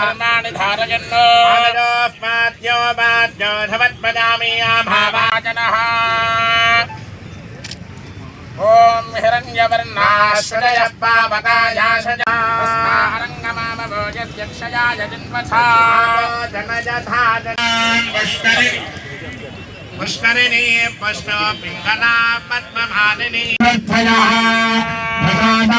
ధర్మాణి ధారయన్నోస్మాద్యోపాద్యోధవత్పదామి ఓం హిరణ్యవర్ణాశ్రయ పావకాయాశజారంగమామభోజస్యక్షయాయ జన్మథా పుష్కరిణి పుష్ణ పింగళా పద్మమాలిని ఆరోగ్య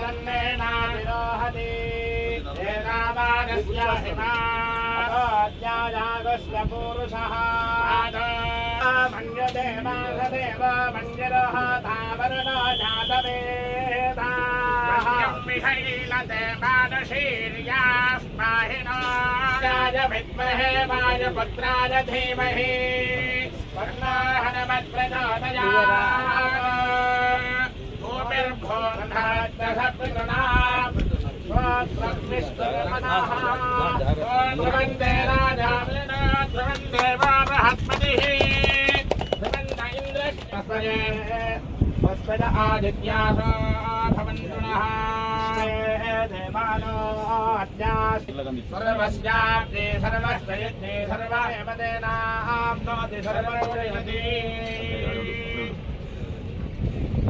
పురాణధర్మస్యేనానः హిరణ్యేనావిరోహతి ఏనావానస్య హిమాధ్యాయాగస్య పూరుషः మన్యతే మాసదేవ మన్యరः తావరణో జాతవేదాः విహైలతే మానశీర్యాः పాహినో రాజ విద్మహే వాయుపుత్రాయ ధీమహి సర్వస్యాప్తి సర్వస్వయత్తి సర్వదేనాప్నోతి సర్వోజయతి లక్ష్మీం క్షీరసమగ్రరాజ్ఞానశాంతిం ప్రయచ్చమే కాంతాయ కళ్యాణ నిధయే నిధయేర్థినా శ్రీవేంకటనివాసాయ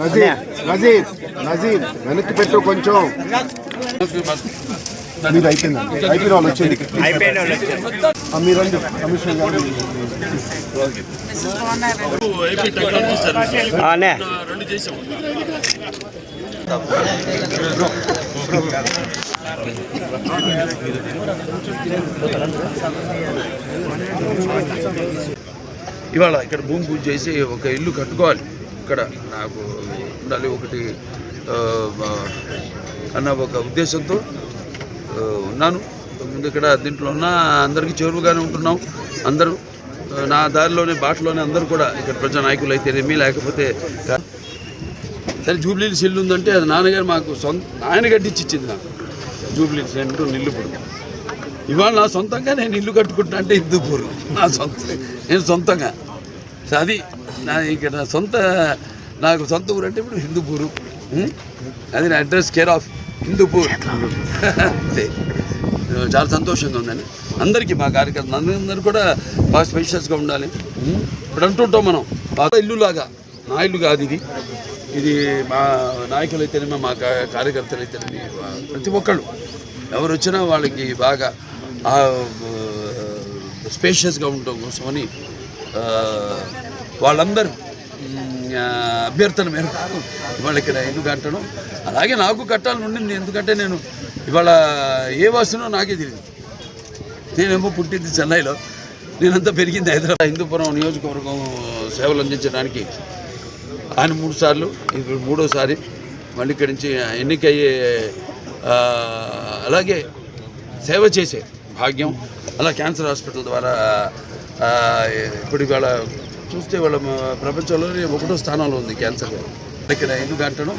నజీర్ నజీర్ వెనక్కి పెట్టు కొంచెం. మీరు అయిపోయిందండి అయిపోయిన వాళ్ళు వచ్చేది ఆ, మీరు రండి. కమిషనర్ గారు రెండు చేసాం ఇవాళ ఇక్కడ భూమి పూజ చేసి ఒక ఇల్లు కట్టుకోవాలి. ఇక్కడ నాకు ఉండాలి ఒకటి అన్న ఒక ఉద్దేశంతో ఉన్నాను. ముందు ఇక్కడ దీంట్లో ఉన్న అందరికీ చేరువుగానే ఉంటున్నాం. అందరూ నా దారిలోనే బాటలోనే అందరూ కూడా ఇక్కడ ప్రజా నాయకులు అయితేనేమి లేకపోతే సరే జూబ్లీ ఇల్లు ఉందంటే అది నాన్నగారు మాకు సొంత ఆయన గడ్డిచ్చి ఇచ్చింది నాకు. జూబ్లీస్ నిల్లు నిల్లుపుడు ఇవాళ నా సొంతంగా నేను ఇల్లు కట్టుకుంటా అంటే హిందూపూర్. నా సొంత నేను సొంతంగా. అది నా ఇక్కడ నా సొంత నాకు సొంత ఊరు అంటే ఇప్పుడు హిందూపూరు. అది నా అడ్రస్ కేర్ ఆఫ్ హిందూపూర్. అంతే చాలా సంతోషంగా ఉందండి. అందరికీ మా కార్యకర్తలు అందరూ కూడా బాగా స్పెషల్స్గా ఉండాలి. ఇప్పుడు అంటుంటాం మనం పాత ఇల్లులాగా. నా ఇల్లు కాదు ఇది. ఇది మా నాయకులు అయితేనేమో మా కార్యకర్తలు అయితేనేమి ప్రతి ఒక్కళ్ళు. ఎవరు వచ్చినా వాళ్ళకి బాగా స్పేషియస్గా ఉండటం కోసమని వాళ్ళందరూ అభ్యర్థన మేరకు ఇవాళ ఇక్కడ ఇల్లు కట్టడం అలాగే నాకు కట్టాలని ఉండింది. ఎందుకంటే నేను ఇవాళ ఏ వాసనో నాకే తెలియదు. నేనేమో పుట్టింది చెన్నైలో. నేనంతా పెరిగింది హైదరాబాద్. హిందూపురం నియోజకవర్గం సేవలు అందించడానికి ఆయన మూడు సార్లు ఇప్పుడు మూడోసారి మళ్ళీ ఇక్కడి నుంచి ఎన్నికయ్యే అలాగే సేవ చేసే భాగ్యం. అలా క్యాన్సర్ హాస్పిటల్ ద్వారా ఇప్పుడు ఇవాళ చూస్తే వాళ్ళ ప్రపంచంలోనే ఒకటో స్థానంలో ఉంది క్యాన్సర్. దగ్గర ఎందుకు అంటాను?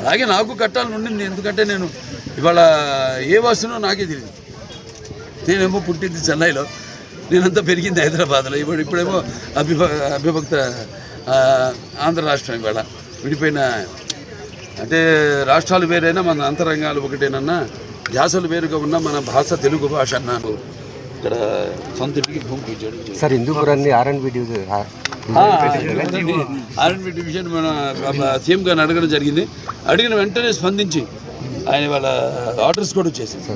అలాగే నాకు కట్టాలని ఉండింది. ఎందుకంటే నేను ఇవాళ ఏ వస్తునో నాకే తెలియదు నేనేమో పుట్టింది చెన్నైలో. నేనంతా పెరిగింది హైదరాబాద్లో. ఇప్పుడు ఇప్పుడేమో అభిభ అభిభక్త ఆంధ్ర రాష్ట్రం ఇవాళ. విడిపోయిన అంటే రాష్ట్రాలు వేరైనా మన అంతరంగాలు ఒకటేనన్నా ధ్యాసలు వేరుగా ఉన్న మన భాష తెలుగు భాష అన్నాను. ఇక్కడ సొంత ఇంటికి భూమి పూజ చేయడం జరిగింది. Sir హిందూపురాన్ని R and B division RNB division మన సీఎం గారిని అడగడం జరిగింది. అడిగిన వెంటనే స్పందించి ఆయన వాళ్ళ ఆర్డర్స్ కూడా వచ్చేసింది.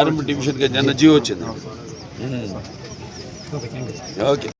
ఆర్ఎన్బి డివిజన్గా నిన్న జియో వచ్చింది. ఓకే.